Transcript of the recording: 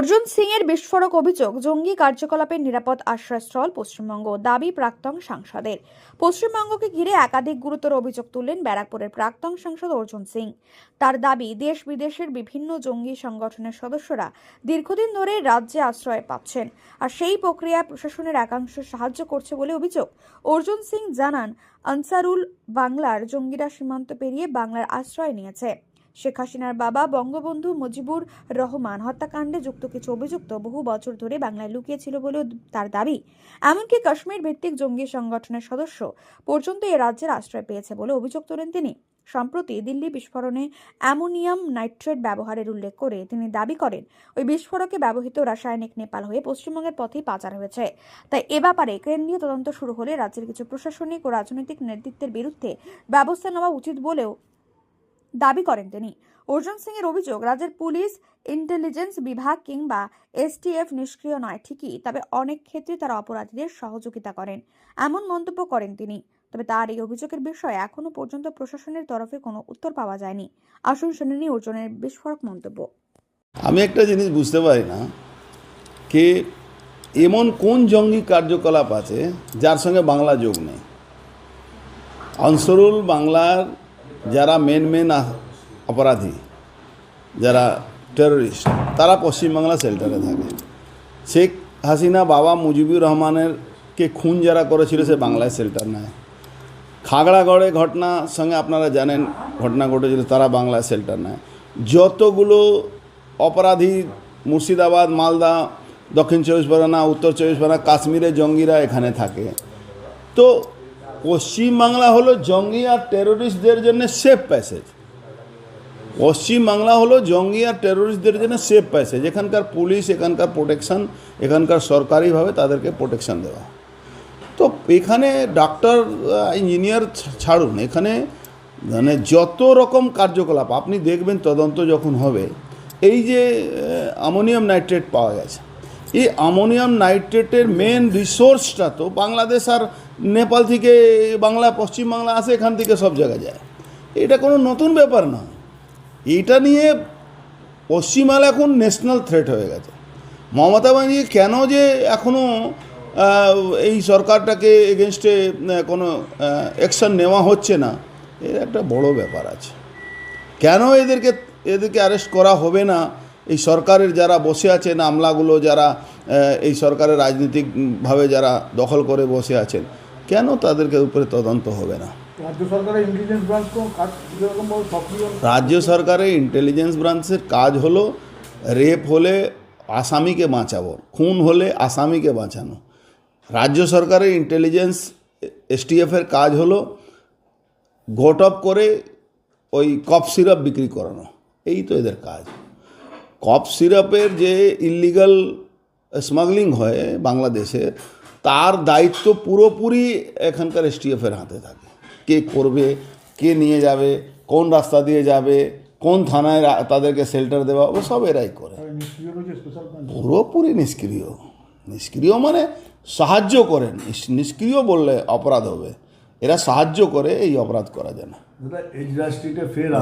অর্জুন সিং এর বিস্ফোরক অভিযোগ, জঙ্গি কার্যকলাপের নিরাপদ আশ্রয়স্থল পশ্চিমবঙ্গ, দাবি প্রাক্তন সাংসদের। পশ্চিমবঙ্গকে ঘিরে একাধিক গুরুতর অভিযোগ তুললেন ব্যারাকপুরের প্রাক্তন সাংসদ অর্জুন সিং। তার দাবি দেশ বিদেশের বিভিন্ন জঙ্গি সংগঠনের সদস্যরা দীর্ঘদিন ধরে রাজ্যে আশ্রয় পাচ্ছেন আর সেই প্রক্রিয়ায় প্রশাসনের একাংশ সাহায্য করছে বলে অভিযোগ। অর্জুন সিং জানান, আনসারুল বাংলার জঙ্গিরা সীমান্ত পেরিয়ে বাংলার আশ্রয় নিয়েছে। শেখ হাসিনার বাবা বঙ্গবন্ধু মুজিবুর রহমান হত্যাকাণ্ডে যুক্ত কিছু অভিযুক্ত বহু বছর ধরে বাংলায় লুকিয়েছিল বলেও তার দাবি। এমনকি কাশ্মীর ভিত্তিক জঙ্গি সংগঠনের সদস্য পর্যন্ত এ রাজ্যের আশ্রয় পেয়েছে বলে অভিযোগ তোলেন তিনি। সম্প্রতি দিল্লি বিস্ফোরণে অ্যামোনিয়াম নাইট্রেট ব্যবহারের উল্লেখ করে তিনি দাবি করেন, ওই বিস্ফোরকে ব্যবহৃত রাসায়নিক নেপাল হয়ে পশ্চিমবঙ্গের পথেই পাচার হয়েছে। তাই এ ব্যাপারে কেন্দ্রীয় তদন্ত শুরু হলে রাজ্যের কিছু প্রশাসনিক ও রাজনৈতিক নেতৃত্বের বিরুদ্ধে ব্যবস্থা নেওয়া উচিত বলেও দাবি করেন তিনি। অর্জুন সিং এর অভিযোগ, রাজ্যের পুলিশ, ইন্টেলিজেন্স বিভাগ কিংবা এসটিএফ নিষ্ক্রিয় নয়, ঠিকই, তবে অনেক ক্ষেত্রে তারা অপরাধীদের সহযোগিতা করেন, এমন মন্তব্য করেন তিনি। তবে তার এই অভিযোগের বিষয়ে এখনও পর্যন্ত প্রশাসনের তরফে কোনো উত্তর পাওয়া যায়নি। আসুন শুনে নিই অর্জুনের বিস্ফোরক মন্তব্য। আমি একটা জিনিস বুঝতে পারি না যে এমন কোন জঙ্গি কার্যকলাপ আছে যার সঙ্গে বাংলা যোগ নেই? আনসরুল বাংলার যারা মেন মেন অপরাধী, যারা টেররিস্ট তারা পশ্চিমবাংলা শেল্টারে থাকে। শেখ হাসিনা বাবা মুজিবুর রহমানের কে খুন যারা করেছিল সে বাংলায় শেল্টার নেয়। খাগড়াগড়ে ঘটনা সঙ্গে আপনারা জানেন, ঘটনা ঘটেছিল, তারা বাংলায় শেল্টার নেয়। যতগুলো অপরাধী মুর্শিদাবাদ, মালদা, দক্ষিণ চব্বিশ পরগনা, উত্তর চব্বিশ পরগনা, কাশ্মীরে জঙ্গিরা এখানে থাকে। তো পশ্চিমবাংলা হলো জঙ্গি আর টেরোরিস্টদের জন্য সেফ প্যাসেজ পশ্চিমবাংলা হলো জঙ্গি আর টেরোরিস্টদের জন্য সেফ প্যাসেজ এখানকার পুলিশ, এখানকার প্রোটেকশন এখানকার সরকারিভাবে তাদেরকে প্রোটেকশন দেওয়া। তো এখানে ডাক্তার ইঞ্জিনিয়ার ছাড়ুন। এখানে মানে যত রকম কার্যকলাপ, আপনি দেখবেন তদন্ত যখন হবে, এই যে অ্যামোনিয়াম নাইট্রেট পাওয়া গেছে। এই অ্যামোনিয়াম নাইট্রেটের মেন রিসোর্সটা তো বাংলাদেশ আর নেপাল থেকে বাংলা পশ্চিমবাংলা আসে এখান থেকে সব জায়গায় যায়। এটা কোনো নতুন ব্যাপার না। এটা নিয়ে পশ্চিমবাংলা এখন ন্যাশনাল থ্রেট হয়ে গেছে। মমতা ব্যানার্জি কেন যে এখনও এই সরকারটাকে এগেনস্টে কোনো অ্যাকশন নেওয়া হচ্ছে না, এর একটা বড় ব্যাপার আছে। কেন এদেরকে এদেরকে অ্যারেস্ট করা হবে না? এই সরকারের যারা বসে আছেন আমলাগুলো যারা এই সরকারের রাজনৈতিকভাবে যারা দখল করে বসে আছেন কেন তাদেরকে উপরে তদন্ত হবে না? রাজ্য সরকারের ইন্টেলিজেন্স ব্রাঞ্চের কাজ হলো রেপ হলে আসামিকে বাঁচাবো খুন হলে আসামিকে বাঁচানো। রাজ্য সরকারের ইন্টেলিজেন্স এসটিএফের কাজ হলো গোট করে ওই কফ সিরাপ বিক্রি করানো। এই তো এদের কাজ। কফ সিরাপের যে ইলিগাল স্মাগলিং হয় বাংলাদেশে তার দায়িত্ব পুরোপুরি এখানকার এসটিএফের হাতে থাকে। কে করবে কে নিয়ে যাবে কোন রাস্তা দিয়ে যাবে কোন থানায় তাদেরকে শেল্টার দেওয়া ও সব এরাই করে। পুরোপুরি নিষ্ক্রিয়। নিষ্ক্রিয় মানে সাহায্য করেন। নিষ্ক্রিয় বললে অপরাধ হবে। এরা সাহায্য করে এই অপরাধ করা যায় না। ফের